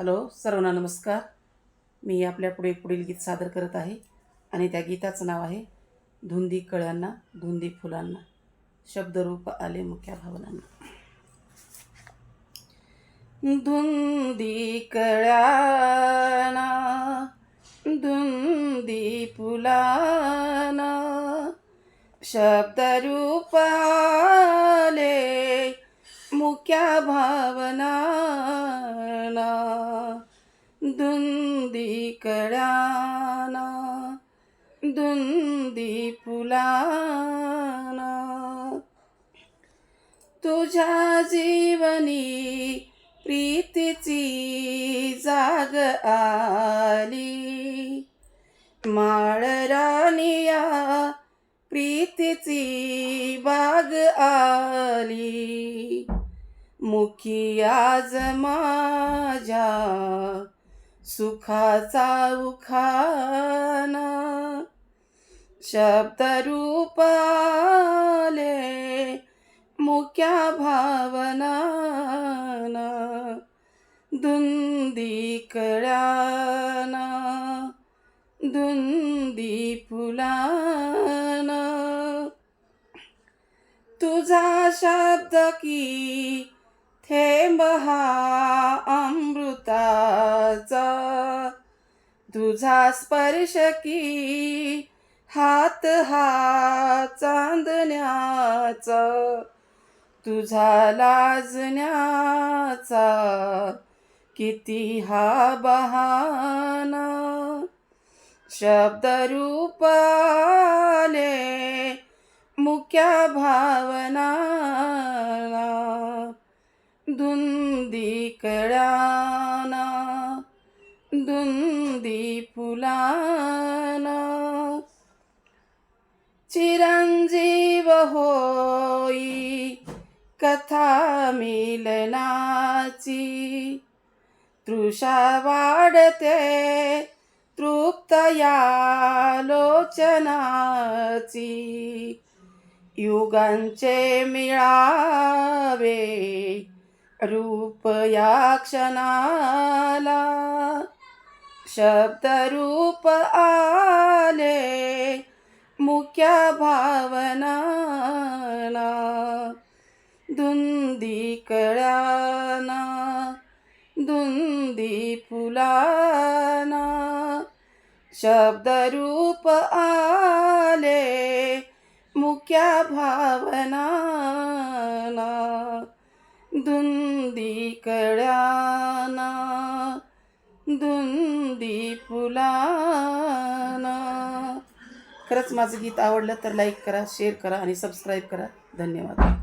Hello सर्वांना नमस्कार. मी आपल्या पुढे पुढील गीत सादर करत आहे आणि त्या गीताचं नाव आहे धुंदी कळ्यांना धुंदी फुलांना. शब्दरूप आले मुख्या भावनांना. धुंदी कळ्याना धुंदी फुलाना. शब्दरूप आले मुख्या भावना धुंदी फुलाना. तुझ्या जीवनी प्रीतीची जाग आली. माळरानिया प्रीतीची बाग आली. मुखी आज माझ्या सुखाचा उखाना. शब्दरूपाले मुख्या भावना धुंदी कळाना धुंदी फुलाना तुझा शब्द की थेंब हा अमृताचा. तुझा स्पर्श की हात हा चांदण्याचा तुझा लाजण्याचा किती हा बहाना. शब्दरूप आले मुख्या भावना धुंदी कळाना धुंदी फुला चिरंजीव होई कथा मिलनाची. तृषा वाढते तृप्त लोचनाची. युगांचे मिळावे रूप या क्षणाला. शब्दरूप आले मुख्या भावना धुंदी कळ्याना धुंदी फुलाना. शब्दरूप आले मुख्या भावना धुंदी कळ्याना धुंदी फुला खरंच माझं गीत आवडलं तर लाईक करा शेअर करा आणि सबस्क्राईब करा. धन्यवाद.